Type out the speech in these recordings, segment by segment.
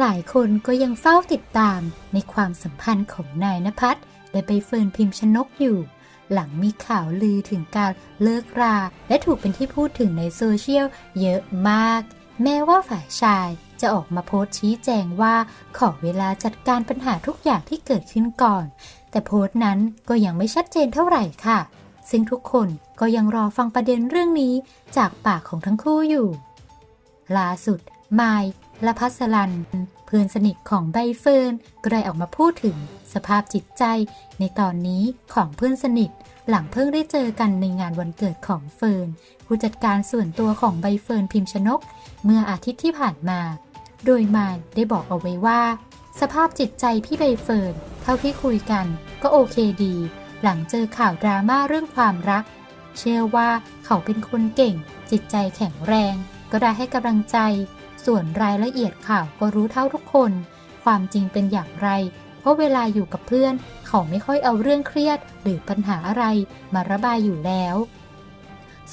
หลายคนก็ยังเฝ้าติดตามในความสัมพันธ์ของนายนภัสและใบเฟิร์นพิมพ์ชนกอยู่ หลังมีข่าวลือถึงการเลิกรา และถูกเป็นที่พูดถึงในโซเชียลเยอะมาก แม้ว่าฝ่ายชายจะออกมาโพสต์ชี้แจงว่าขอเวลาจัดการปัญหาทุกอย่างที่เกิดขึ้นก่อน แต่โพสต์นั้นก็ยังไม่ชัดเจนเท่าไหร่ค่ะ ซึ่งทุกคนก็ยังรอฟังประเด็นเรื่องนี้จากปากของทั้งคู่อยู่ล่าสุดไมล์ และพัสลัน เพื่อนสนิทของใบเฟิร์นก็ได้ออกมาพูดถึงสภาพจิตใจในตอนนี้ของเพื่อนสนิท หลังเพิ่งได้เจอกันในงานวันเกิดของเฟิร์นผู้จัดการส่วนตัวของใบเฟิร์นพิมพ์ชนก เมื่ออาทิตย์ที่ผ่านมา โดยมายได้บอกเอาไว้ว่า สภาพจิตใจพี่ใบเฟิร์นเท่าที่คุยกันก็โอเคดี หลังเจอข่าวดราม่าเรื่องความรัก เชื่อว่าเขาเป็นคนเก่ง จิตใจแข็งแรง ก็ได้ให้กำลังใจ ส่วนรายละเอียดข่าวก็รู้เท่าทุกคน ความจริงเป็นอย่างไร เพราะเวลาอยู่กับเพื่อน เขาไม่ค่อยเอาเรื่องเครียด หรือปัญหาอะไรมาระบายอยู่แล้ว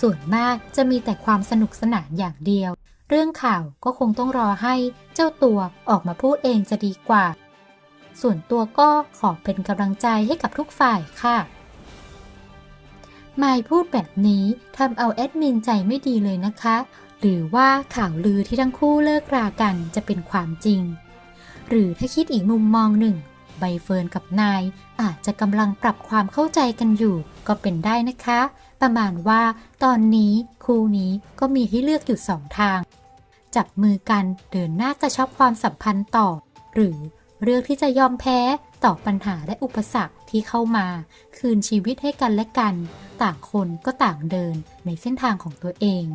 ส่วนมากจะมีแต่ความสนุกสนานอย่างเดียว เรื่องข่าวก็คงต้องรอให้เจ้าตัวออกมาพูดเองจะดีกว่า ส่วนตัวก็ขอเป็นกำลังใจให้กับทุกฝ่ายค่ะมายพูดแบบนี้ทำเอาแอดมินใจไม่ดีเลยนะคะ หรือว่าข่าวลือที่ทั้งคู่เลิกรากันจะเป็นความจริง หรือถ้าคิดอีกมุมมองหนึ่ง ใบเฟิร์นกับนายอาจจะกำลังปรับความเข้าใจกันอยู่ก็เป็นได้นะคะ ประมาณว่าตอนนี้คู่นี้ก็มีให้เลือกอยู่สองทาง จับมือกันเดินหน้ากระชับความสัมพันธ์ต่อ หรือเลือกที่จะยอมแพ้ต่อปัญหาและอุปสรรคที่เข้ามา คืนชีวิตให้กันและกัน ต่างคนก็ต่างเดินในเส้นทางของตัวเอง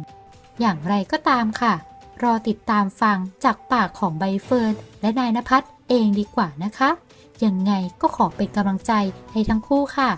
อย่างไรก็ตามค่ะ รอติดตามฟังจากปากของใบเฟิร์นและนายนภัสเองดีกว่านะคะ ยังไงก็ขอเป็นกำลังใจให้ทั้งคู่ค่ะ